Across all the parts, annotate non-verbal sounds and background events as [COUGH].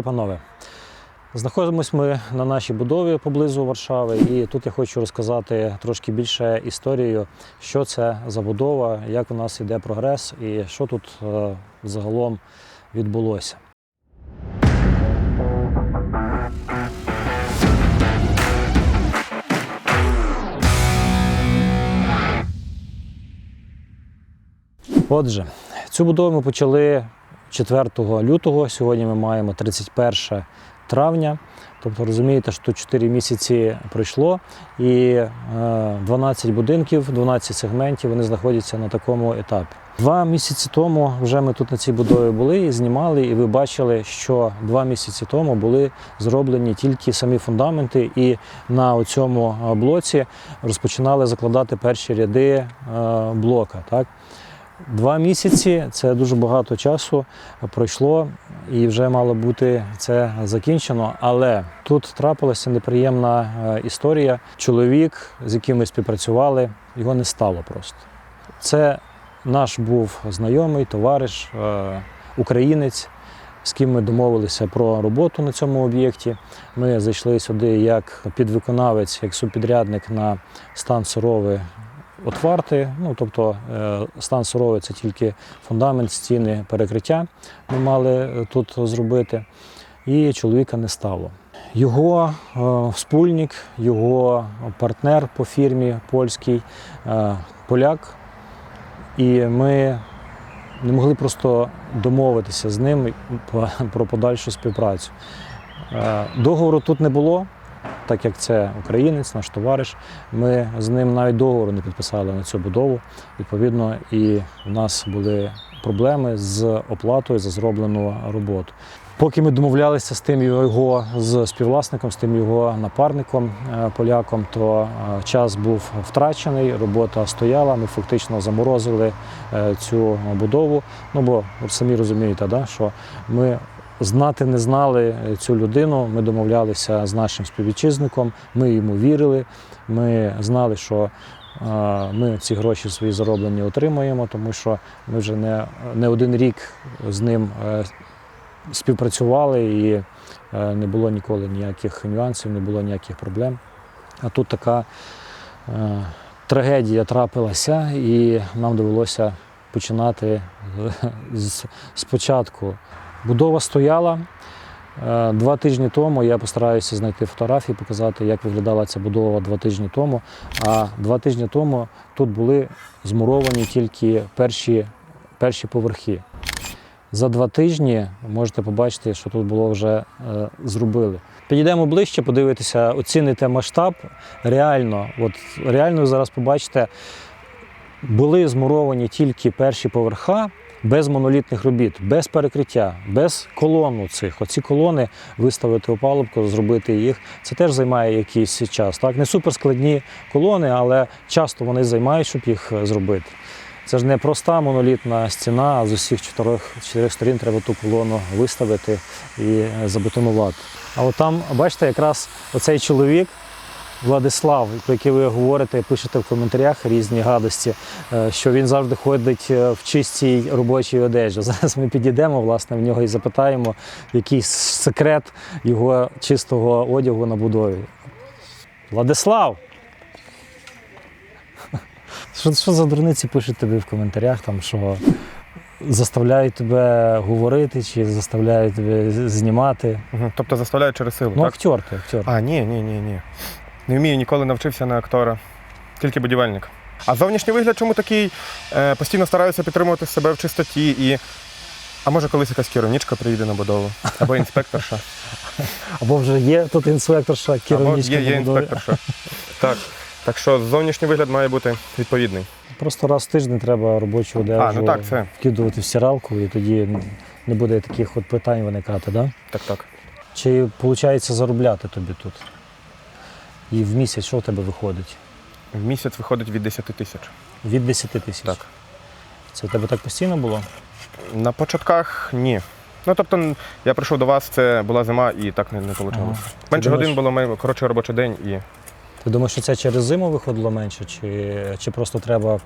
Вітаю, панове! Знаходимось ми на нашій будові поблизу Варшави, і тут я хочу розказати трошки більше історію, що це за будова, як у нас йде прогрес і що тут е, загалом відбулося. Отже, цю будову ми почали 4 лютого. Сьогодні ми маємо 31 травня. Тобто розумієте, що тут 4 місяці пройшло, і е, 12 будинків, 12 сегментів вони знаходяться на такому етапі. Два місяці тому вже ми тут на цій будові були і знімали, і ви бачили, що два місяці тому були зроблені тільки самі фундаменти, і на цьому блоці розпочинали закладати перші ряди е, блока. Так? Два місяці це дуже багато часу пройшло, і вже мало бути це закінчено. Але тут трапилася неприємна е, історія. Чоловік, з яким ми співпрацювали, його не стало просто. Це наш був знайомий, товариш, е, українець, з ким ми домовилися про роботу на цьому об'єкті. Ми зайшли сюди як підвиконавець, як субпідрядник на стан сурови отварти. Ну, тобто е, стан суровий це тільки фундамент, стіни, перекриття ми мали е, тут зробити. І чоловіка не стало. Його е, спільник, його партнер по фірмі польський, е, поляк. І ми не могли просто домовитися з ним про подальшу співпрацю. Е, Договору тут не було, так як це українець, наш товариш. Ми з ним навіть договору не підписали на цю будову. Відповідно, і в нас були проблеми з оплатою за зроблену роботу. Поки ми домовлялися з тим його з співвласником, з тим його напарником е, поляком, то е, час був втрачений, робота стояла. Ми фактично заморозили е, цю будову. Ну бо самі розумієте, да, що ми знати не знали цю людину. Ми домовлялися з нашим співвітчизником, ми йому вірили. Ми знали, що е, ми ці гроші свої зароблені отримаємо, тому що ми вже не, не один рік з ним е, співпрацювали і е, не було ніколи ніяких нюансів, не було ніяких проблем. А тут така трагедія трапилася, і нам довелося починати з, спочатку. Будова стояла. Е, Два тижні тому я постараюся знайти фотографії, показати, як виглядала ця будова два тижні тому. А два тижні тому тут були змуровані тільки перші, перші поверхи. За два тижні можете побачити, що тут було вже е, зробили. Підійдемо ближче, подивитися, оціните масштаб. Реально, от реально зараз побачите, були змуровані тільки перші поверха без монолітних робіт, без перекриття, без колон цих. Оці колони виставити опалубку, зробити їх. Це теж займає якийсь час. Так, не суперскладні колони, але часто вони займають, щоб їх е, зробити. Це ж не проста монолітна стіна, а з усіх чотирьох, чотирьох сторін треба ту колону виставити і е, забетонувати. А от там, бачите, якраз оцей чоловік, Владислав, про який ви говорите, пишете в коментарях різні гадості, е, що він завжди ходить е, в чистій робочій одежі. [LAUGHS] Зараз ми підійдемо, власне, в нього і запитаємо, який секрет його чистого одягу на будові. Владислав! [LAUGHS] Що, що за дурниці пишуть тобі в коментарях, там, що заставляють тебе говорити чи заставляють тебе знімати? Тобто заставляють через силу, Ну, так? актер ти, актер. А, ні, ні, ні, ні. Не вмію, ніколи навчився на актора. Тільки будівельник. А зовнішній вигляд чому такий? Е, постійно стараюся підтримувати себе в чистоті і. А може колись якась керівничка приїде на будову, або інспекторша, Або вже є тут інспекторша, або є, є інспекторша. Так. Так що зовнішній вигляд має бути відповідний. Просто раз в тиждень треба робочу одежу А, ну так, це. вкидувати в стиралку, і тоді ну, не буде таких от питань виникати, да? Так, так. Чи виходить заробляти тобі тут? І в місяць що в тебе виходить? В місяць виходить від 10 тисяч. Від 10 тисяч. Так. Це в тебе так постійно було? На початках ні. Ну тобто, я прийшов до вас, це була зима і так не, не вийшло. Ага. Менше думаєш- годин було май- коротший робочий день і Ти думаєш, що це через зиму виходило менше, чи, чи просто треба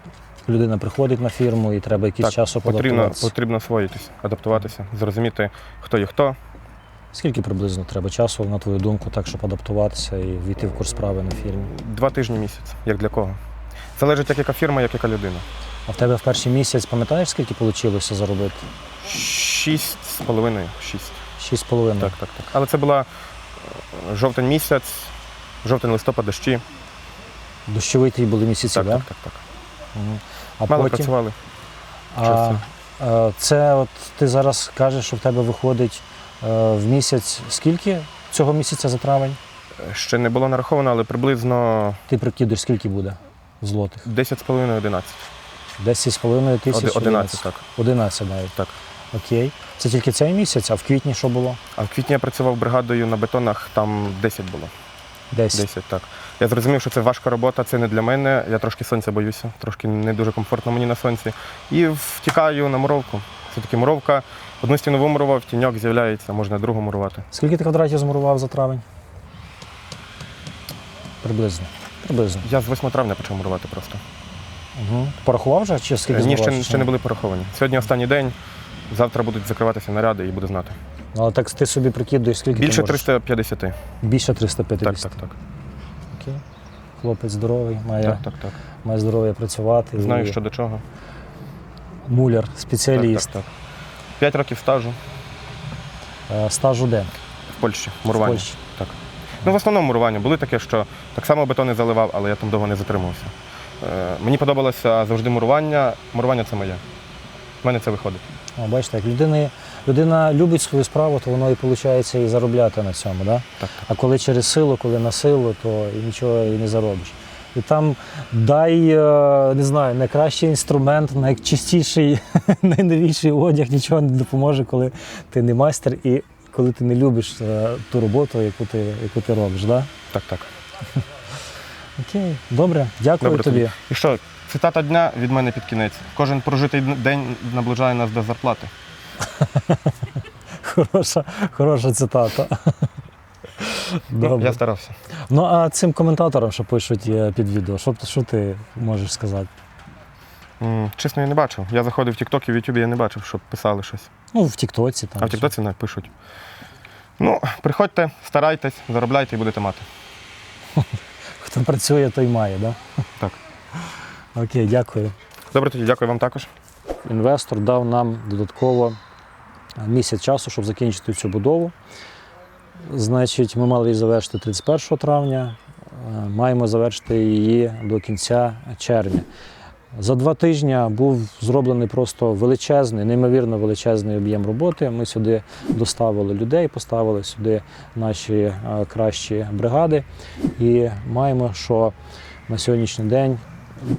людина приходить на фірму і треба якийсь Так, час потрібно, потрібно освоїтися, адаптуватися, зрозуміти, хто є хто, Скільки приблизно треба часу, на твою думку, так, щоб адаптуватися і війти в курс справи на фірмі? Два тижні місяць, як для кого. Залежить, як яка фірма, як яка людина. А в тебе в перший місяць пам'ятаєш, скільки вийшло заробити? Шість з половиною. Шість. Шість з половиною. Так, так, так. Але це була е, жовтень місяць, жовтень, листопад, дощі. Дощовий твій були місяці, Так, так? так, так, так. Мгм. А Мало потім, працювали. а, часу. е, це от ти зараз кажеш, що в тебе виходить в місяць скільки цього місяця за травень? Ще не було нараховано, але приблизно Ти прикидуєш, скільки буде в злотих? 10 з половиною 11. 10,5 тисяч? 11, так. 11 навіть. так. Окей. Це тільки цей місяць, а в квітні що було? А в квітні я працював бригадою на бетонах, там 10 було. 10. 10, так. Я зрозумів, що це важка робота, це не для мене. Я трошки сонця боюся, трошки не дуже комфортно мені на сонці. І втікаю на муровку. Все-таки муровка. Одну стіну вимурував, тіньок з'являється, можна другу мурувати. Скільки ти квадратів змурував за травень? Приблизно. Приблизно. Я з 8 травня почав мурувати просто. Угу. Порахував вже чи скільки Ні, ще, ще не були пораховані. Сьогодні останній день, завтра будуть закриватися наряди і буду знати. Але так ти собі прикидуєш, скільки Більше ти можеш? 350. Більше 350. так, так. Окей. Хлопець здоровий, має, Так, так, так. має здоров'я працювати. Знаю, і що до чого. Муляр, спеціаліст. Так, так, так. П'ять років стажу Е, Стажу де? в Польщі, В мурування. Польщі. Так. Ну, в основному мурування. Були таке, що так само бетони заливав, але я там довго не затримався. Е, мені подобалося завжди мурування. Мурування це моє. У мене це виходить. О, бачите, як людина, людина любить свою справу, то воно і виходить і заробляти на цьому. Да? Так, А коли через силу, коли на силу, то і нічого і не заробиш. І там дай, е, не знаю, найкращий інструмент, найчистіший, [LAUGHS] найновіший одяг нічого не допоможе, коли ти не майстер і коли ти не любиш е, ту роботу, яку ти, яку ти робиш. Да? Так, так. [LAUGHS] Окей, добре, дякую Добре тобі. тобі. І що, цитата дня від мене під кінець. Кожен прожитий день наближає нас до зарплати. [LAUGHS] Хороша, хороша цитата. Ну, Добре. я старався. Ну а цим коментаторам, що пишуть е, під відео, що, що ти можеш сказати? М, Чесно, я не бачив. Я заходив в TikTok і в YouTube, я не бачив, щоб писали щось. Ну, в Тіктоці там. А в Тіктоці не пишуть. Ну, приходьте, старайтесь, заробляйте і будете мати. [LAUGHS] Хто працює, той має, да? Так. [LAUGHS] Окей, дякую. Добре, тоді дякую вам також. Інвестор дав нам додатково місяць часу, щоб закінчити цю будову. Значить, ми мали її завершити 31 травня, е, маємо завершити її до кінця червня. За два тижні був зроблений просто величезний, неймовірно величезний об'єм роботи. Ми сюди доставили людей, поставили сюди наші е, кращі бригади. І маємо, що на сьогоднішній день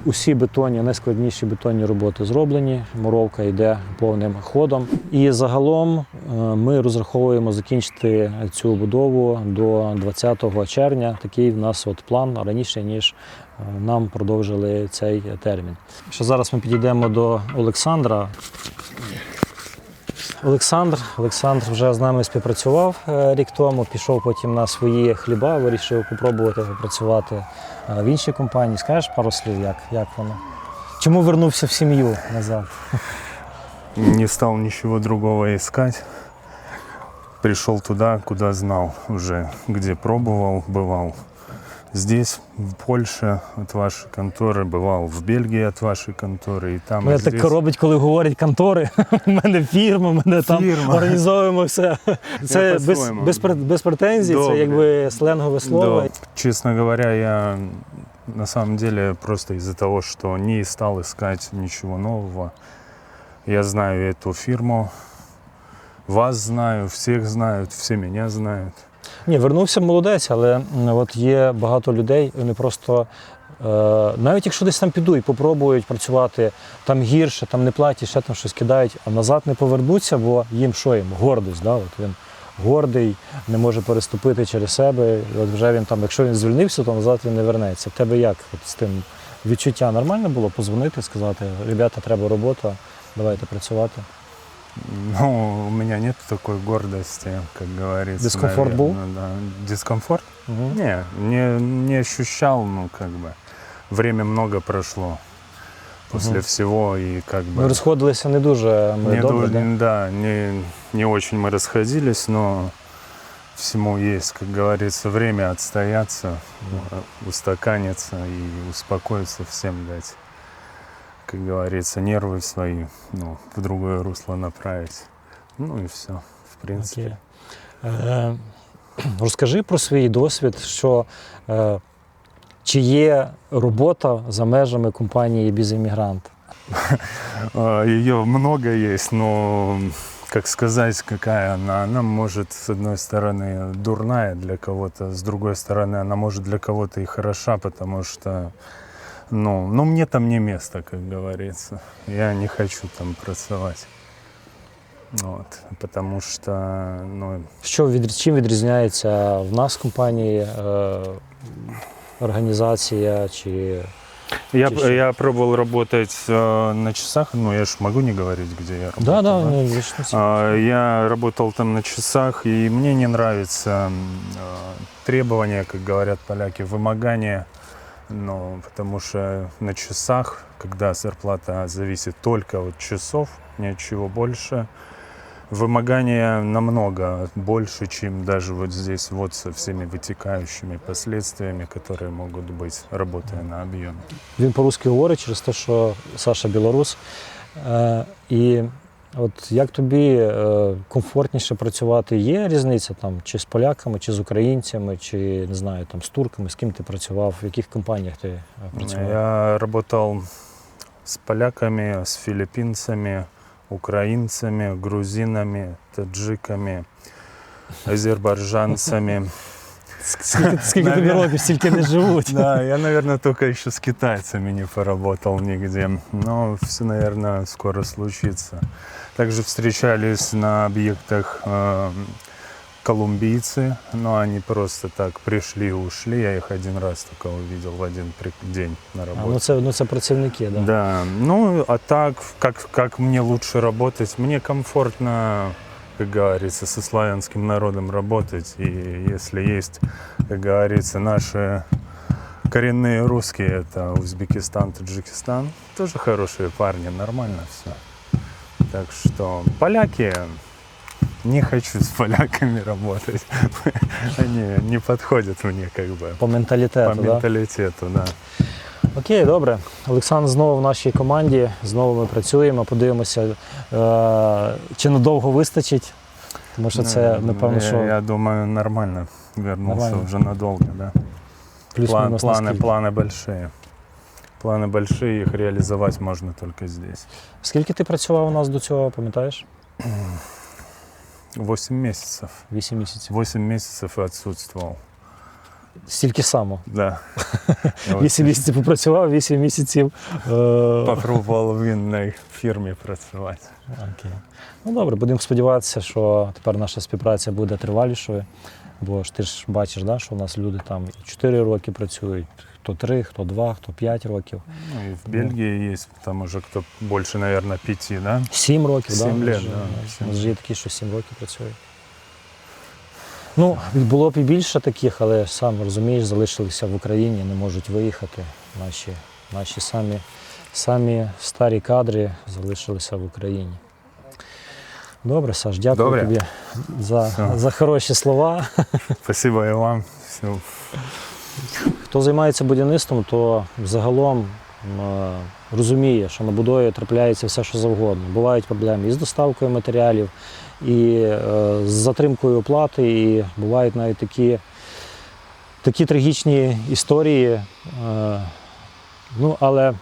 усі бетонні, найскладніші бетонні роботи зроблені. Муровка йде повним ходом. І загалом е, ми розраховуємо закінчити цю будову до 20 червня. Такий в нас от план раніше, ніж е, нам продовжили цей термін. Що зараз ми підійдемо до Олександра. Олександр, Олександр вже з нами співпрацював е, рік тому, пішов потім на свої хліба, вирішив попробувати попрацювати в іншій компанії. Скажеш пару слів, як, як воно? Чому вернувся в сім'ю назад? Не стал ничего другого искать. Пришел туда, куда знал уже, где пробовал, бывал. Здесь, в Польше, от вашей конторы, бывал в Бельгии от вашей конторы, и там, и Мене здесь. так робить, коли говорять контори. [LAUGHS] У мене фірма, мене там Фірма. організовуємо все. Це без, по-своєму. без, пр- без претензій, це Добре. якби сленгове слово. Да. Честно говоря, я на самом деле просто из-за того, что не стал искать ничего нового. Я знаю эту фирму, вас знаю, всех знают, все меня знают. Ні, вернувся молодець, але от є багато людей, вони просто. е, Навіть якщо десь там підуть, попробують працювати там гірше, там не платять, ще там щось кидають, а назад не повернуться, бо їм що їм? Гордість. Да? От він гордий, не може переступити через себе. От вже він там, якщо він звільнився, то назад він не вернеться. Тебе як от з тим відчуття нормально було позвонити, сказати, ребята, треба робота, давайте працювати. Ну, у меня нет такой гордости, как говорится. Дискомфорт был? наверное, Да. Дискомфорт? Угу. Не, не, не ощущал, ну, как бы. Время много прошло после Мгм. всего, и как бы... Ми розходилися не дуже ми не, добре. да? да, не, не очень мы расходились, но всему есть, как говорится, время отстояться, э, устаканиться и успокоиться всем дать. Как говорится, нервы свои ну, в другое русло направить. Ну и все, в принципе. Окей. Е, розкажи про свій досвід, що е, чи є робота за межами компанії Бізіммігрант? [LAUGHS] Ее много есть, но как сказать, какая она? Она может, с одной стороны, дурная для кого-то, с другой стороны, она может для кого-то и хороша, потому что, ну, ну мне там не место, как говорится. Я не хочу там працевать. Вот, потому что, ну, Що від, чим відрізняється в нас в компанії е, організація чи я, я пробовал работать э, на часах, ну, я ж могу не говорить, где я работал. да, да, не звичайно. А, Я работал там на часах, и мне не нравится м, а, требования, как говорят поляки, вымогания. Ну, потому что на часах, когда зарплата зависит только от часов, ни от чего больше, вымогания намного больше, чем даже вот здесь вот со всеми вытекающими последствиями, которые могут быть, работая на объеме. Він по-русски говорить через те, що Саша білорус. Е, і от як тобі е, комфортніше працювати? Є різниця там чи з поляками, чи з українцями, чи не знаю, там з турками, з ким ти працював, в яких компаніях ти е, працював? Я работал с поляками, с филиппинцами, украинцами, грузинами, таджиками, азербайджанцами. [LAUGHS] Скільки, скільки тобі років, стільки не живуть. [LAUGHS] Да, я, наверное, только еще с китайцами не поработал нигде. Но все, наверное, скоро случится. Также встречались на объектах э, колумбийцы, но они просто так пришли и ушли. Я их один раз только увидел в один день на А, работе. ну, це, ну це працівники, да. Да, ну а так, как, как мне лучше работать? Мне комфортно, как говорится, со славянским народом работать. И если есть, как говорится, наши коренные русские, это Узбекистан, Таджикистан, тоже хорошие парни, нормально все. Так что поляки, не хочу с поляками работать. [LAUGHS] Они не подходят мне как бы По менталітету, по да? менталитету, да. Окей, добре. Олександр знову в нашій команді. Знову ми працюємо, подивимося, е, чи надовго вистачить. Тому що це, Ну, напевно, я, що я думаю, нормально. Вернулся Нормально. уже надолго, да. План, плюс-мінус планы, наскільки. планы большие. Планы большие, их реализовать можно только здесь. Скільки ти працював у нас до цього, пам'ятаєш? [CLEARS THROAT] 8 месяцев. Вісім місяців. 8 месяцев и отсутствовал. Стільки само. Да. [LAUGHS] Вісім місяців попрацював, вісім місяців. Е... Попробовал в винной фирме працевать. Окей. Ну добре, будемо сподіватися, що тепер наша співпраця буде тривалішою. Бо ж ти ж бачиш, да, що у нас люди там і 4 роки працюють, хто 3, хто 2, хто 5 років. Ну, и в Бельгии есть там уже кто больше, наверное, пяти, да? 7 років, Сім да? лет, Вже, да, У нас є такі, що 7 років працюють. Ну, було б і більше таких, але сам розумієш, залишилися в Україні, не можуть виїхати. Наші, наші самі, самі старі кадри залишилися в Україні. Добре, Саш, дякую Добре. тобі за, Все. за хороші слова. [LAUGHS] Спасибо и вам. Все. Хто займається будівництвом, то загалом е, розуміє, що на будові трапляється все, що завгодно. Бувають проблеми і з доставкою матеріалів, і е, з затримкою оплати, і бувають навіть такі, такі трагічні історії. Е, ну, але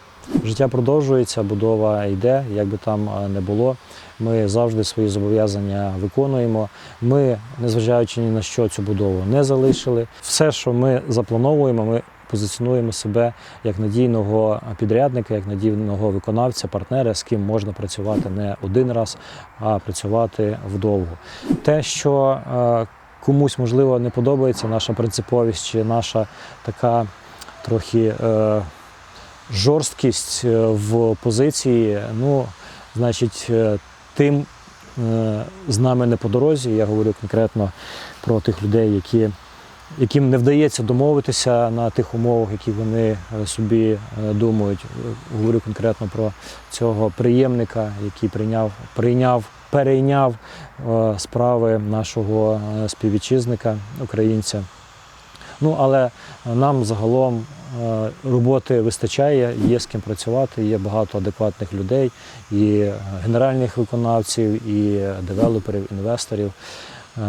життя продовжується, будова йде, як би там не було. Ми завжди свої зобов'язання виконуємо. Ми, незважаючи ні на що, цю будову не залишили. Все, що ми заплановуємо, ми позиціонуємо себе як надійного підрядника, як надійного виконавця, партнера, з ким можна працювати не один раз, а працювати вдовго. Те, що е, комусь можливо не подобається наша принциповість чи наша така трохи е, жорсткість е, в позиції, ну, значить, тим е, з нами не по дорозі. Я говорю конкретно про тих людей, які, яким не вдається домовитися на тих умовах, які вони е, собі е, думають. Говорю конкретно про цього приємника, який прийняв, прийняв перейняв справи нашого співвітчизника, українця. Ну, але нам загалом роботи вистачає, є з ким працювати, є багато адекватних людей, і е, генеральних виконавців, і девелоперів, інвесторів. Е,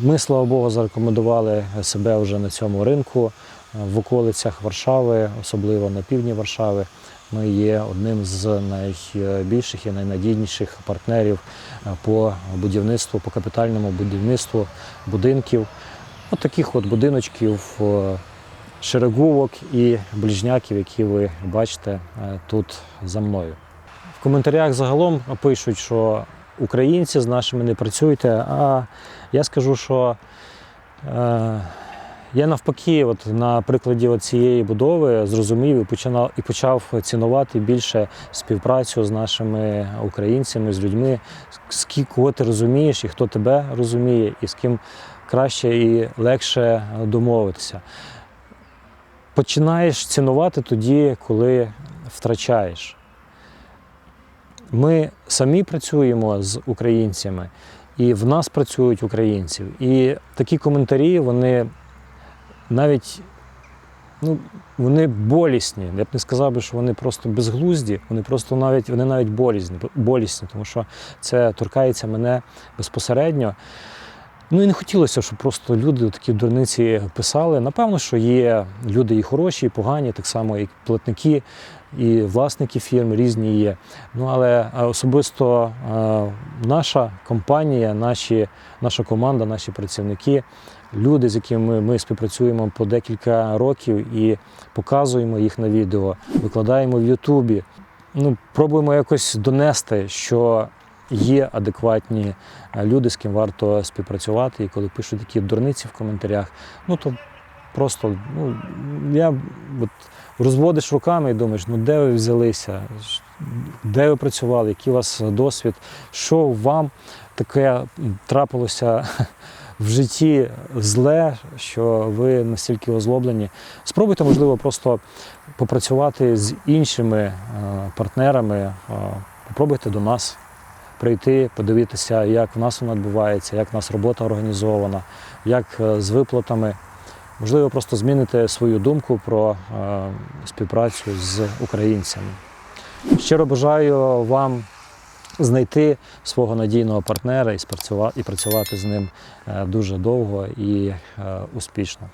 Ми, слава Богу, зарекомендували себе вже на цьому ринку е, в околицях Варшави, особливо на півдні Варшави. Ми є одним з найбільших і найнадійніших партнерів е, по будівництву, по капітальному будівництву будинків. От таких от будиночків, е, шерегувок і ближняків, які ви бачите е, тут за мною. В коментарях загалом пишуть, що українці з нашими не працюйте, а я скажу, що е, я навпаки, от на прикладі цієї будови зрозумів і починав і почав цінувати більше співпрацю з нашими українцями, з людьми, з кого ти розумієш і хто тебе розуміє, і з ким краще і легше домовитися. Починаєш цінувати тоді, коли втрачаєш. Ми самі працюємо з українцями, і в нас працюють українці. І такі коментарі, вони навіть ну, вони болісні. Я б не сказав би, що вони просто безглузді, вони просто навіть вони навіть болісні, болісні, тому що це торкається мене безпосередньо. Ну і не хотілося, щоб просто люди такі дурниці писали. Напевно, що є люди і хороші, і погані, так само і платники, і власники фірм різні є. Ну але е, особисто е, наша компанія, наші, наша команда, наші працівники, люди, з якими ми співпрацюємо по декілька років і показуємо їх на відео, викладаємо в Ютубі. Ну, пробуємо якось донести, що є адекватні е, люди, з ким варто співпрацювати. І коли пишуть такі дурниці в коментарях, ну то просто ну, я от, розводиш руками і думаєш, ну де ви взялися, де ви працювали, який у вас досвід, що вам таке трапилося в житті зле, що ви настільки озлоблені. Спробуйте, можливо, просто попрацювати з іншими е, партнерами, е, попробуйте до нас прийти, подивитися, як в нас вона відбувається, як в нас робота організована, як е, з виплатами. Можливо, просто зміните свою думку про е, співпрацю з українцями. Щиро бажаю вам знайти свого надійного партнера і працювати з ним е, дуже довго і успішно.